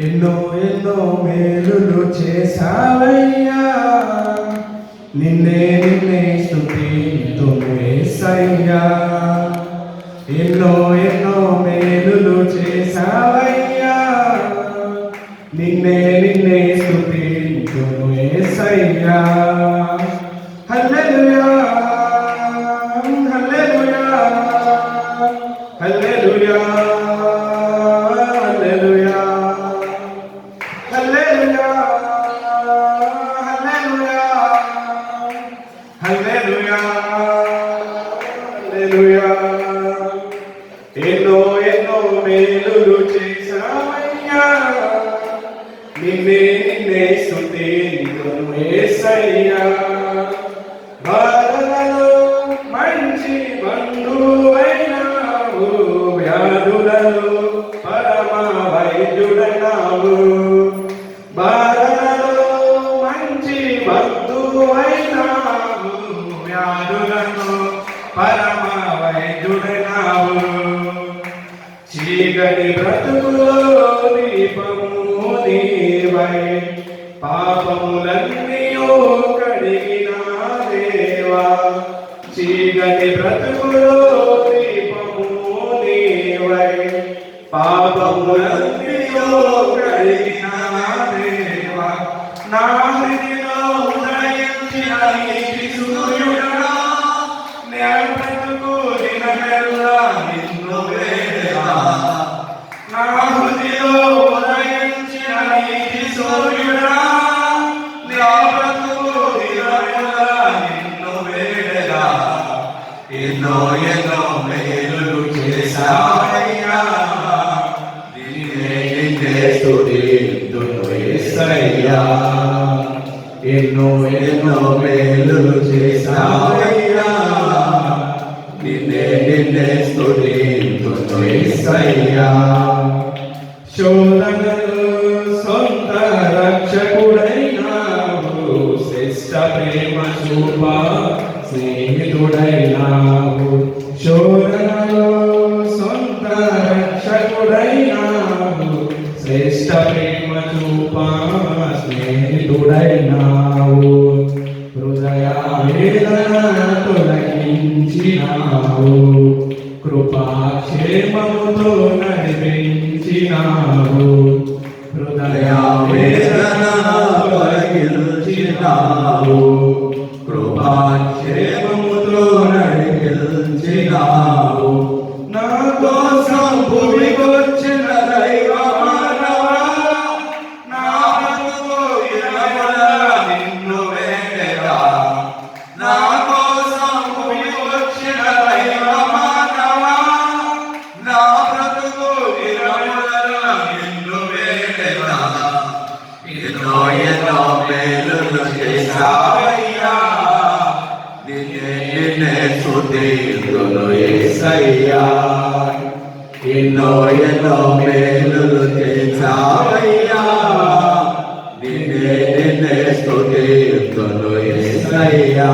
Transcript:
ఎన్నో ఎన్నో మేలులు చేశావయ్యా. నిన్నే నిన్నే స్థుతింతుమేసయ్యా ఎన్నో ఎన్నో ఎన్నో ఎన్నో మేలులు చేశావయ్యా నిన్నే నిన్నే స్తుతింతును యేసయ్యా బాధలలో మంచి బంధువైనావు వ్యాధులలో పరమ వైద్యుడైనావు బాధలలో మంచి బంధువైనావు వైద్యుడైనావు చీకటి బ్రతుకులో దీపము నీవై పాపములన్నీయో కడిగిన దేవా. చీకటి బ్రతుకులో దీపము నీవై పాపములన్నీయో కడిగిన ఎన్నో ఎన్నో మేలు చేశాయా ఎన్నో ఎన్నో మేలు చేశాయా నిన్నే నిన్నే స్తుతి తుయ్యా శోధనలు సొంత రక్షకుడైనావు శ్రేష్ట ప్రేమ చూప స్నేహితుడైనావు. శోధనలు సొంత రక్షకుడైనావు శ్రేష్ట ప్రేమ చూప స్నేహితుడైనావు. హృదయ వేదన తొలగించినావు. కృపాక్షేమముతో నడిపించినావు. హృదయావేదన కలిగించినావు కృపాక్షేమ ఎన్నో ఎన్నో మేలులు చేశావయ్యా నిన్నే నిన్నే స్తుతింతును యేసయ్యా ఎన్నో ఎన్నో మేలులు చేశావయ్యా నిన్నే నిన్నే స్తుతింతును యేసయ్యా